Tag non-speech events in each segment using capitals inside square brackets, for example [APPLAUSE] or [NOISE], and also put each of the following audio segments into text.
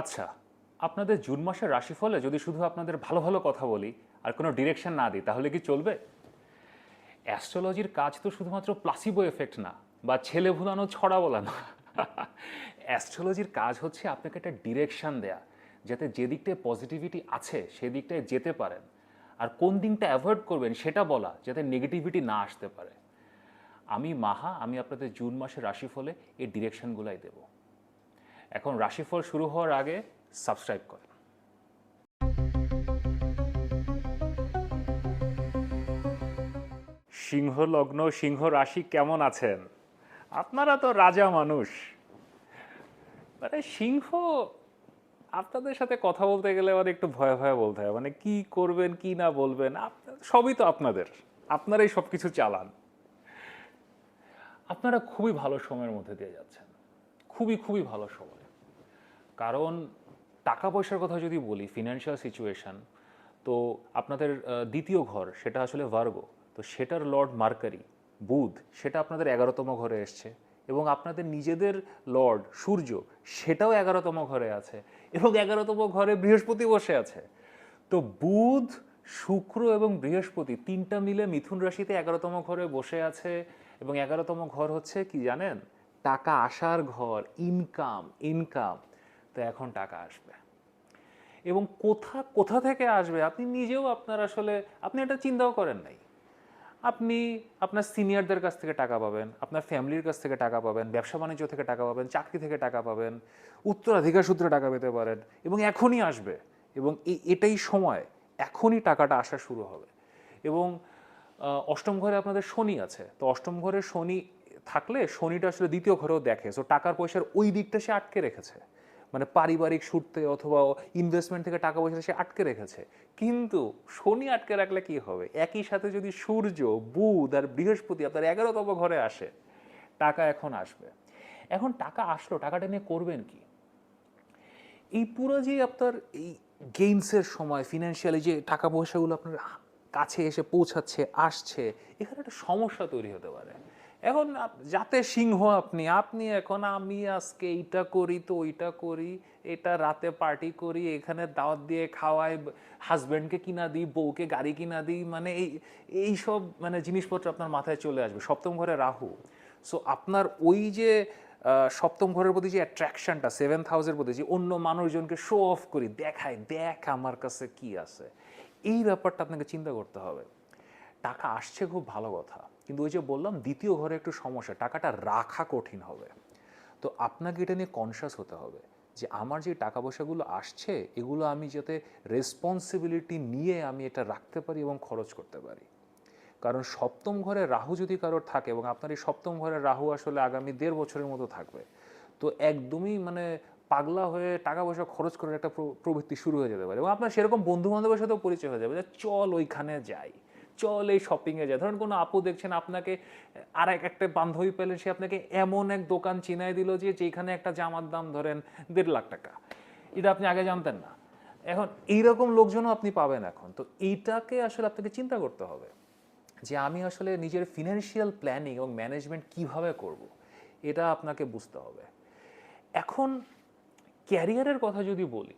আচ্ছা আপনাদের জুন মাসের রাশিফলে যদি শুধু আপনাদের ভালো ভালো কথা বলি আর কোনো ডিরেকশন না দিই, তাহলে কি চলবে? অ্যাস্ট্রোলজির কাজ তো শুধুমাত্র প্লাসিবো এফেক্ট না, বা ছেলে ভুলানো, ছড়া বলা না অ্যাস্ট্রোলজির কাজ হচ্ছে আপনাকে একটা ডিরেকশান দেয়া, যাতে যে দিকটায় পজিটিভিটি আছে সেদিকটায় যেতে পারেন। আর কোন দিকটা অ্যাভয়েড করবেন সেটা বলা, যাতে নেগেটিভিটি না আসতে পারে। আমি মাহা, আমি আপনাদের জুন মাসের রাশিফলে এই ডিরেকশনগুলাই দেব। এখন রাশিফল শুরু হওয়ার আগে সাবস্ক্রাইব করেন। সিংহ লগ্ন, সিংহ রাশি কেমন আছেন? আপনারা তো রাজা মানুষ। মানে সিংহ, আপনাদের সাথে কথা বলতে গেলে মানে একটু ভয়ে ভয়ে বলতে হয়। মানে কি করবেন, কি না বলবেন সবই তো আপনাদের। আপনারাই সব কিছু চালান। আপনারা খুবই ভালো সময়ের মধ্যে দিয়ে যাচ্ছেন। খুবই খুবই ভালো সময়। কারণ টাকা পয়সার কথা যদি বলি ফিনান্সিয়াল সিচুয়েশন তো আপনাদের দ্বিতীয় ঘর, সেটা আসলে ভার্গ তো সেটার লর্ড মার্কারি বুধ, সেটা আপনাদের এগারোতম ঘরে এসছে এবং আপনাদের নিজেদের লর্ড সূর্য, সেটাও এগারোতম ঘরে আছে এবং এগারোতম ঘরে বৃহস্পতি বসে আছে। তো বুধ, শুক্র এবং বৃহস্পতি তিনটা মিলে মিথুন রাশিতে এগারোতম ঘরে বসে আছে এবং এগারোতম ঘর হচ্ছে কি জানেন? টাকা আসার ঘর ইনকাম ইনকাম তো এখন টাকা আসবে। এবং কোথা কোথা থেকে আসবে? আপনি নিজেও আপনার আসলে, আপনি এটা চিন্তাও করেন নাই। আপনি আপনার সিনিয়রদের কাছ থেকে টাকা পাবেন, আপনার ফ্যামিলির কাছ থেকে টাকা পাবেন, ব্যবসা বাণিজ্য থেকে টাকা পাবেন, চাকরি থেকে টাকা পাবেন, উত্তরাধিকার সূত্রে টাকা পেতে পারেন, এবং এখনই আসবে। এবং এই এটাই সময়, এখনই টাকাটা আসা শুরু হবে। এবং অষ্টম ঘরে আপনাদের শনি আছে। তো অষ্টম ঘরে শনি থাকলে শনিটা আসলে দ্বিতীয় ঘরেও দেখে। সো টাকার পয়সার ওই দিকটা সে আটকে রেখেছে। মানে পারিবারিক সূত্রে অথবা ইনভেস্টমেন্ট থেকে টাকা পয়সা সে আটকে রেখেছে। কিন্তু শনি আটকে রাখলে কি হবে? একই সাথে যদি সূর্য, বুধ আর বৃহস্পতি আপনার এগারোতম ঘরে আসে, টাকা এখন আসবে। এখন টাকা আসলো, টাকাটা নিয়ে করবেন কি? এই পুরো যে আপনার এই গেইনসের সময় ফিনান্সিয়ালি যে টাকা পয়সাগুলো আপনার কাছে এসে পৌঁছাচ্ছে, আসছে, এখানে একটা সমস্যা তৈরি হতে পারে। এখন যাতে সিংহ আপনি আপনি এখন, আমি আজকে এইটা করি, তো ওইটা করি, এটা রাতে পার্টি করি, এখানে দাওয়াত দিয়ে খাওয়াই হাজব্যান্ডকে কিনা দিই, বউকে গাড়ি কিনা দিই মানে এই এই সব মানে জিনিসপত্র আপনার মাথায় চলে আসবে। সপ্তম ঘরে রাহু। সো আপনার ওই যে সপ্তম ঘরের প্রতি যে অ্যাট্রাকশনটা সেভেন্থ হাউসের প্রতি যে অন্য মানুষজনকে শো অফ করি দেখায় দেখ আমার কাছে কি আছে, এই ব্যাপারটা আপনাকে চিন্তা করতে হবে। টাকা আসছে খুব ভালো কথা। কিন্তু ওই যে বললাম, দ্বিতীয় ঘরে একটু সমস্যা, টাকাটা রাখা কঠিন হবে। তো আপনাকে এটা নিয়ে কনসিয়াস হতে হবে যে আমার যে টাকা পয়সাগুলো আসছে, এগুলো আমি যাতে রেসপন্সিবিলিটি নিয়ে আমি এটা রাখতে পারি এবং খরচ করতে পারি। কারণ সপ্তম ঘরে রাহু যদি কারোর থাকে এবং আপনার এই সপ্তম ঘরে রাহু আসলে আগামী দেড় বছরের মতো থাকবে, তো একদমই মানে পাগলা হয়ে টাকা পয়সা খরচ করার একটা প্র- প্রবৃত্তি শুরু হয়ে যেতে পারে এবং আপনার সেরকম বন্ধু বান্ধবের সাথেও পরিচয় হয়ে যাবে যে চল ওইখানে যাই। চল শপিংয়ে যায়। ধরেন কোনো আপু দেখছেন আপনাকে আর এক একটা বান্ধবী পেলেন, সে আপনাকে এমন এক দোকান চিনাই দিল যে যেখানে একটা জামার দাম ধরেন দেড় লাখ টাকা। এটা আপনি আগে জানতেন না। এখন এইরকম লোকজনও আপনি পাবেন এখন। তো এইটাকে আসলে আপনাকে চিন্তা করতে হবে যে আমি আসলে নিজের ফিনান্সিয়াল প্ল্যানিং এবং ম্যানেজমেন্ট কীভাবে করব, এটা আপনাকে বুঝতে হবে। এখন ক্যারিয়ারের কথা যদি বলি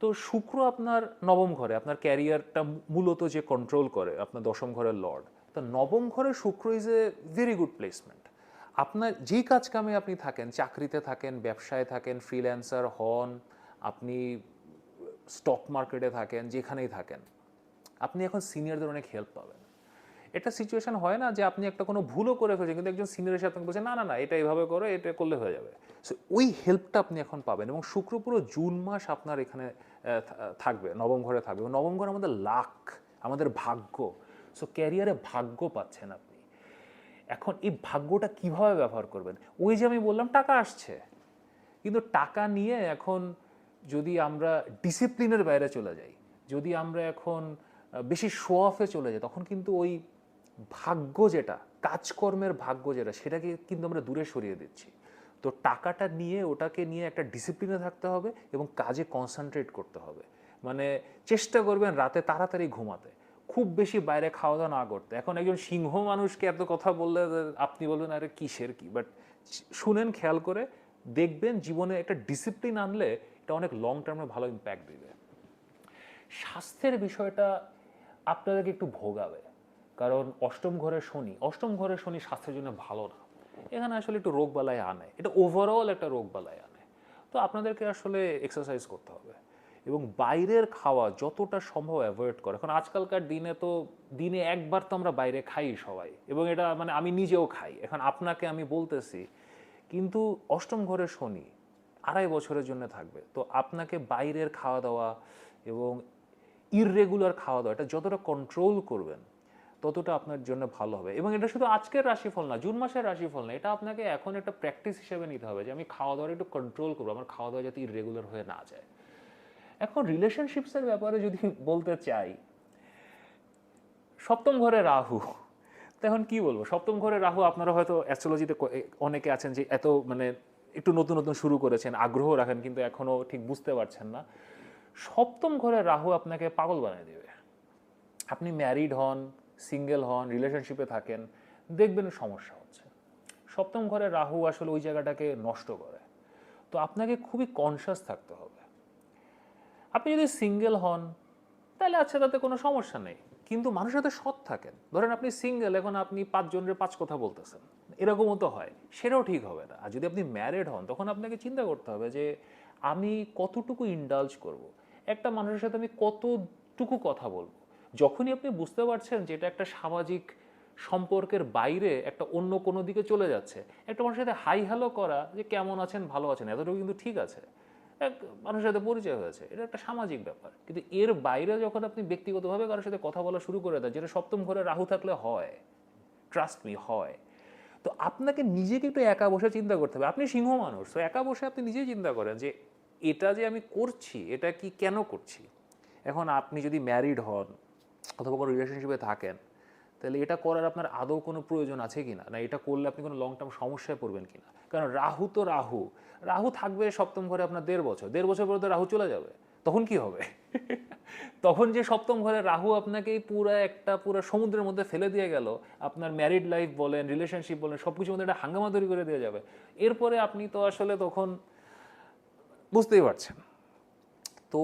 তো শুক্র আপনার নবম ঘরে, আপনার ক্যারিয়ারটা মূলত যে কন্ট্রোল করে, আপনার দশম ঘরের লর্ড তো নবম ঘরে শুক্র is a very good placement আপনার যেই কাজ কামে আপনি থাকেন, চাকরিতে থাকেন, ব্যবসায় থাকেন ফ্রিল্যান্সার হন, আপনি স্টক মার্কেটে থাকেন, যেখানেই থাকেন, আপনি এখন সিনিয়রদের অনেক হেল্প পাবেন। এটা সিচুয়েশন হয় না যে আপনি একটা কোনো ভুলও করে ফেলছেন, কিন্তু একজন সিনিয়র এসে আপনাকে বলছে না না না, এটা এইভাবে করো, এটা করলে হয়ে যাবে। সো ওই হেল্পটা আপনি এখন পাবেন এবং শুক্র পুরো জুন মাস আপনার এখানে থাকবে, নবম ঘরে থাকবে। নবম ঘর আমাদের লাক আমাদের ভাগ্য। সো ক্যারিয়ারে ভাগ্য পাচ্ছেন আপনি। এখন এই ভাগ্যটা কীভাবে ব্যবহার করবেন? ওই যে আমি বললাম, টাকা আসছে। কিন্তু টাকা নিয়ে এখন যদি আমরা ডিসিপ্লিনের বাইরে চলে যাই, যদি আমরা এখন বেশি শো অফে চলে যাই, তখন কিন্তু ওই ভাগ্য যেটা, কাজকর্মের ভাগ্য যেটা, সেটাকে কিন্তু আমরা দূরে সরিয়ে দিচ্ছি। তো টাকাটা নিয়ে ওটাকে নিয়ে একটা ডিসিপ্লিনে থাকতে হবে এবং কাজে কনসেন্ট্রেট করতে হবে। মানে চেষ্টা করবেন রাতে তাড়াতাড়ি ঘুমাতে। খুব বেশি বাইরে খাওয়া দাওয়া না করতে। এখন একজন সিংহ মানুষকে এত কথা বললে আপনি বলবেন, আরে কিসের কি? বাট শুনেন, খেয়াল করে দেখবেন জীবনে একটা ডিসিপ্লিন আনলে এটা অনেক লং টার্মে ভালো ইম্প্যাক্ট দিবে। স্বাস্থ্যের বিষয়টা আপনাদেরকে একটু ভোগাবে। কারণ অষ্টম ঘরে শনি। অষ্টম ঘরে শনি স্বাস্থ্যের জন্য ভালো না। এখানে আসলে একটু রোগ বালাই আনে। এটা ওভারঅল একটা রোগ বালাই আনে। তো আপনাদেরকে আসলে এক্সারসাইজ করতে হবে। এবং বাইরের খাওয়া যতটা সম্ভব অ্যাভয়েড করে। এখন আজকালকার দিনে তো, দিনে একবার তো আমরা বাইরে খাই সবাই। এবং এটা মানে আমি নিজেও খাই। এখন আপনাকে আমি বলতেছি, কিন্তু অষ্টম ঘরে শনি আড়াই বছরের জন্য থাকবে। তো আপনাকে বাইরের খাওয়া দাওয়া এবং ইররেগুলার খাওয়া দাওয়া, এটা যতটা কন্ট্রোল করবেন ততটা আপনার জন্য ভালো হবে। এবং এটা শুধু আজকের রাশিফল না, জুন মাসের রাশিফল না, এটা আপনাকে এখন একটা প্র্যাকটিস হিসেবে নিতে হবে যে আমি খাওয়া দাওয়ার একটু কন্ট্রোল করব, আমার খাওয়া দাওয়া যাতে ইররেগুলার হয়ে না যায়। এখন রিলেশনশিপসের ব্যাপারে যদি বলতে চাই, সপ্তম ঘরে রাহু তখন কি বলব? সপ্তম ঘরে রাহু, আপনারা হয়তো অ্যাস্ট্রোলজিতে অনেকে আছেন যে এত মানে একটু নতুন নতুন শুরু করেছেন, আগ্রহ রাখেন, কিন্তু এখনও ঠিক বুঝতে পারছেন না। সপ্তম ঘরে রাহু আপনাকে পাগল বানিয়ে দেবে। আপনি ম্যারিড হন সিঙ্গেল হন রিলেশনশিপে থাকেন, দেখবেন সমস্যা হচ্ছে। সপ্তম ঘরে রাহু আসলে ওই জায়গাটাকে নষ্ট করে। তো আপনাকে খুবই কনসিয়াস থাকতে হবে। আপনি যদি সিঙ্গেল হন, তাহলে আচ্ছা তাতে কোনো সমস্যা নেই। কিন্তু মানুষের সাথে সৎ থাকেন, ধরেন আপনি সিঙ্গেল, এখন আপনি পাঁচজনের পাঁচ কথা বলতেছেন, এরকমও তো হয়, সেটাও ঠিক হবে না। আর যদি আপনি ম্যারেড হন, তখন আপনাকে চিন্তা করতে হবে যে, আমি কতটুকু ইন্ডালজ করব। একটা মানুষের সাথে আমি কতটুকু কথা বলব? যখনই আপনি বুঝতে পারছেন যে এটা একটা সামাজিক সম্পর্কের বাইরে একটা অন্য কোনো দিকে চলে যাচ্ছে, একটা মানুষের সাথে হাই হ্যালো করা যে কেমন আছেন, ভালো আছেন, এতটুকু কিন্তু ঠিক আছে। এক মানুষের সাথে পরিচয় হয়েছে, এটা একটা সামাজিক ব্যাপার। কিন্তু এর বাইরে যখন আপনি ব্যক্তিগতভাবে কারোর সাথে কথা বলা শুরু করে দেন, যেটা সপ্তম ঘরে রাহু থাকলে হয় ট্রাস্ট মি হয়, তো আপনাকে নিজেকে একটু একা বসে চিন্তা করতে হবে। আপনি সিংহ মানুষ, তো একা বসে আপনি নিজেই চিন্তা করেন যে এটা যে আমি করছি, এটা কি কেন করছি? এখন আপনি যদি ম্যারিড হন অথবা কোনো রিলেশনশিপে থাকেন, তাহলে এটা করার আপনার আদৌ কোনো প্রয়োজন আছে কি না না এটা করলে আপনি কোনো লং টার্ম সমস্যায় পড়বেন কি না কারণ রাহু তো রাহু। রাহু থাকবে সপ্তম ঘরে আপনার দেড় বছর। দেড় বছর পরে তো রাহু চলে যাবে। তখন কি হবে? [LAUGHS] তখন যে সপ্তম ঘরে রাহু আপনাকে পুরো একটা পুরো সমুদ্রের মধ্যে ফেলে দিয়ে গেল, আপনার ম্যারিড লাইফ বলেন রিলেশনশিপ বলেন সব কিছুর মধ্যে একটা হাঙ্গামা তৈরি করে দেওয়া যাবে। এরপরে আপনি তো আসলে তখন বুঝতেই পারছেন। তো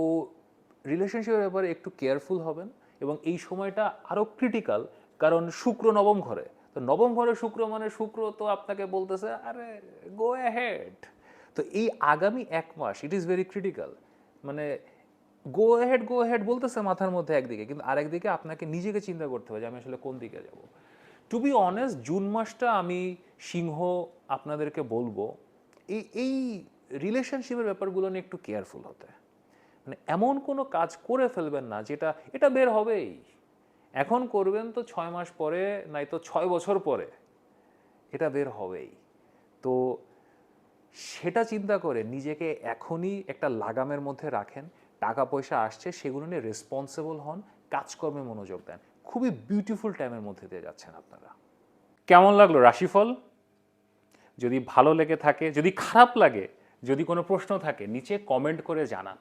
রিলেশনশিপের ব্যাপারে একটু কেয়ারফুল হবেন। এবং এই সময়টা আরও ক্রিটিক্যাল কারণ শুক্র নবম ঘরে। তো নবম ঘরে শুক্র মানে শুক্র তো আপনাকে বলতেছে, আরে গো অ্যাহেড তো এই আগামী এক মাস ইট ইজ ভেরি ক্রিটিক্যাল মানে গো অ্যাহেড গো অ্যাহেড বলতেছে মাথার মধ্যে একদিকে, কিন্তু আরেকদিকে আপনাকে নিজেকে চিন্তা করতে হবে যে আমি আসলে কোন দিকে যাব। টু বি অনেস্ট জুন মাসটা আমি সিংহ আপনাদেরকে বলব, এই এই রিলেশনশিপের ব্যাপারগুলো নিয়ে একটু কেয়ারফুল হতে। মানে এমন কোনো কাজ করে ফেলবেন না যেটা, এটা বের হবেই। এখন করবেন তো ছয় মাস পরে, নাই তো ছয় বছর পরে। এটা বের হবেই। তো সেটা চিন্তা করে নিজেকে এখনই একটা লাগামের মধ্যে রাখেন। টাকা পয়সা আসছে, সেগুলো নিয়ে রেসপন্সিবল হন, কাজকর্মে মনোযোগ দেন। খুবই বিউটিফুল টাইমের মধ্যে দিয়ে যাচ্ছেন আপনারা। কেমন লাগল রাশিফল? যদি ভালো লেগে থাকে, যদি খারাপ লাগে, যদি কোনো প্রশ্ন থাকে, নিচে কমেন্ট করে জানান।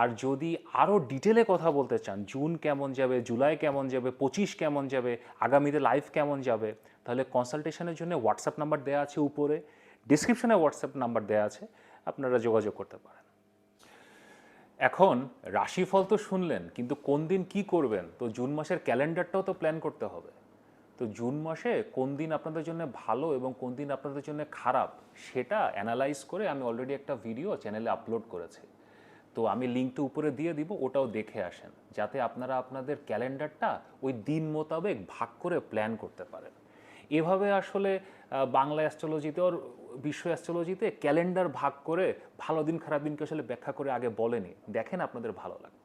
আর যদি আরও ডিটেলে কথা বলতে চান, জুন কেমন যাবে, জুলাই কেমন যাবে, পঁচিশ কেমন যাবে, আগামীতে লাইফ কেমন যাবে, তাহলে কনসালটেশনের জন্য হোয়াটসঅ্যাপ নাম্বার দেওয়া আছে উপরে ডিসক্রিপশনে হোয়াটসঅ্যাপ নাম্বার দেওয়া আছে, আপনারা যোগাযোগ করতে পারেন। এখন রাশিফল তো শুনলেন, কিন্তু কোন দিন কি করবেন? তো জুন মাসের ক্যালেন্ডারটাও তো প্ল্যান করতে হবে। তো জুন মাসে কোন দিন আপনাদের জন্য ভালো এবং কোন দিন আপনাদের জন্য খারাপ, সেটা অ্যানালাইজ করে আমি অলরেডি একটা ভিডিও চ্যানেলে আপলোড করেছি। তো আমি লিঙ্কটা উপরে দিয়ে দিব, ওটাও দেখে আসেন। যাতে আপনারা আপনাদের ক্যালেন্ডারটা ওই দিন মোতাবেক ভাগ করে প্ল্যান করতে পারেন। এভাবে আসলে বাংলা অ্যাস্ট্রোলজিতে ওর বিশ্ব অ্যাস্ট্রোলজিতে ক্যালেন্ডার ভাগ করে ভালো দিন, খারাপ দিনকে আসলে ব্যাখ্যা করে আগে বলেনি। দেখেন আপনাদের ভালো লাগবে